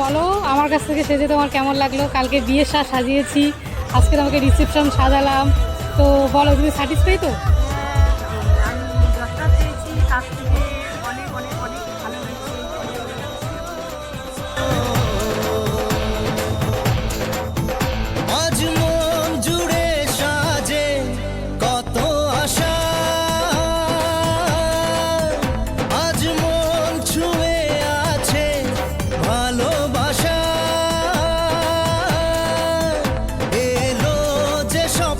বলো, আমার কাছ থেকে সেজে তোমার কেমন লাগল? কালকে বিয়ের সাজ সাজিয়েছি আজকে তোমাকে রিসেপশন সাজালাম। তো বলো, তুমি স্যাটিসফাই তো?